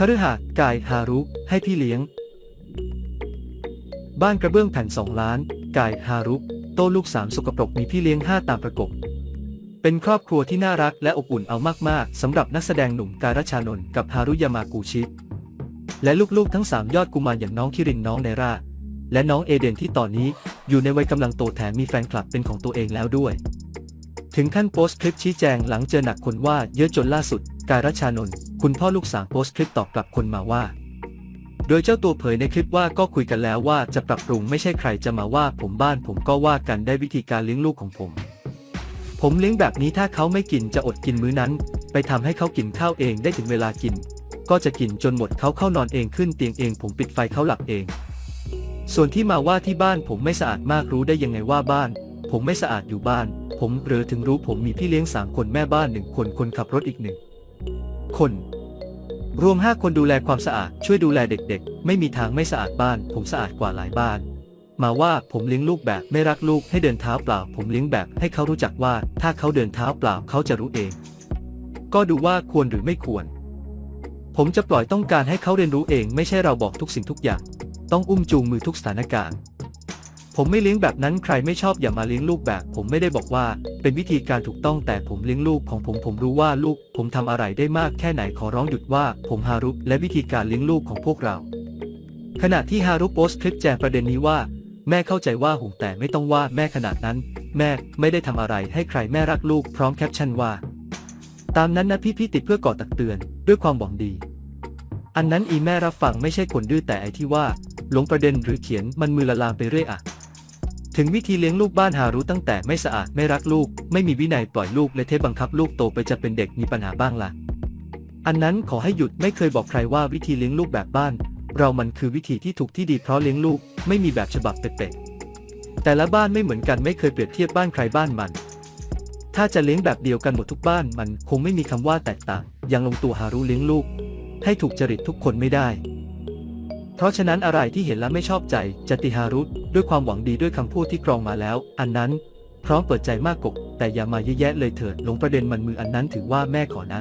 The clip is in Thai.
คฤหาสน์กายฮารุ ให้พี่เลี้ยง บ้านกระเบื้องแผ่นสองล้าน กายฮารุ โตลูกสามสกปรกมีพี่เลี้ยงห้าตามประกบ เป็นครอบครัวที่น่ารักและอบอุ่นเอามากๆสำหรับนักแสดงหนุ่มการชานนท์กับฮารุยามากูชิ และลูกๆทั้งสามยอดกุมารอย่างน้องคิรินน้องไนราและน้องเอเดนที่ตอนนี้อยู่ในวัยกำลังโตแถมมีแฟนคลับเป็นของตัวเองแล้วด้วย ถึงขั้นโพสต์คลิปชี้แจงหลังเจอหนักคนว่าเยอะจนล่าสุด การชานนท์คุณพ่อลูกสามโพสต์คลิปตอบกลับคนมาว่า โดยเจ้าตัวเผยในคลิปว่าก็คุยกันแล้วว่าจะปรับปรุงไม่ใช่ใครจะมาว่าผมบ้านผมก็ว่ากันได้วิธีการเลี้ยงลูกของผม ผมเลี้ยงแบบนี้ถ้าเขาไม่กินจะอดกินมื้อนั้น ไปทำให้เขากินข้าวเองได้ถึงเวลากิน ก็จะกินจนหมดเขาเข้านอนเองขึ้นเตียงเองผมปิดไฟเขาหลับเอง ส่วนที่มาว่าที่บ้านผมไม่สะอาดมากรู้ได้ยังไงว่าบ้านผมไม่สะอาดอยู่บ้าน ผมเรอถึงรู้ผมมีพี่เลี้ยงสามคนแม่บ้านหนึ่งคนคนขับรถอีกหนึ่ง คน รวมห้าคนดูแลความสะอาด ช่วยดูแลเด็กๆ ไม่มีทางไม่สะอาดบ้าน ผมสะอาดกว่าหลายบ้าน มาว่าผมเลี้ยงลูกแบบไม่รักลูกให้เดินเท้าเปล่า ผมเลี้ยงแบบให้เขารู้จักว่า ถ้าเขาเดินเท้าเปล่าเขาจะรู้เอง ก็ดูว่าควรหรือไม่ควร ผมจะปล่อยต้องการให้เขาเรียนรู้เอง ไม่ใช่เราบอกทุกสิ่งทุกอย่าง ต้องอุ้มจูงมือทุกสถานการณ์ ผมไม่เลี้ยงแบบนั้นใครไม่ชอบอย่ามาเลี้ยงลูกแบบ ผมไม่ได้บอกว่า เป็นวิธีการถูกต้องแต่ผมเลี้ยงลูกของผมผมรู้ว่าลูก ผมทำอะไรได้มากแค่ไหนขอร้องหยุดว่า ผมฮารุและวิธีการเลี้ยงลูกของพวกเรา ขณะที่ฮารุโพสต์คลิปแจงประเด็นนี้ว่า แม่เข้าใจว่าหงแต่ไม่ต้องว่าแม่ขนาดนั้น แม่ไม่ได้ทำอะไรให้ใครแม่รักลูกพร้อมแคปชั่นว่า ตามนั้นนะพี่พี่ติดเพื่อก่อตักเตือน ด้วยความหวังดี อันนั้นอีแม่รับฟังไม่ใช่คนดื้อแต่ไอที่ว่าหลงประเด็นหรือเขียนมันมือละลามไปเรื่อยอะ ถึงวิธีเลี้ยงลูกบ้านฮารุตั้งแต่ไม่สะอาดไม่รักลูก ไม่มีวินัยปล่อยลูกและเทปบังคับลูกโตไปจะเป็นเด็กมีปัญหาบ้างล่ะ อันนั้นขอให้หยุดไม่เคยบอกใครว่าวิธีเลี้ยงลูกแบบบ้าน เรามันคือวิธีที่ถูกที่ดีเพราะเลี้ยงลูก ไม่มีแบบฉบับเป๊ะๆแต่ละบ้านไม่เหมือนกันไม่เคยเปรียบเทียบบ้านใครบ้านมัน ถ้าจะเลี้ยงแบบเดียวกันหมดทุกบ้านมันคงไม่มีคำว่าแตกต่างยังลงตัวฮารุเลี้ยงลูก ให้ถูกจริตทุกคนไม่ได้เพราะฉะนั้นอะไรที่เห็นแล้วไม่ชอบใจจะติฮารุ ด้วยความหวังดีด้วยคำพูดที่กรองมาแล้ว อันนั้น พร้อมเปิดใจมากกบแต่อย่ามาเยอะแยะเลยเถิดหลงประเด็นมันมืออันนั้นถือว่าแม่ขอนะ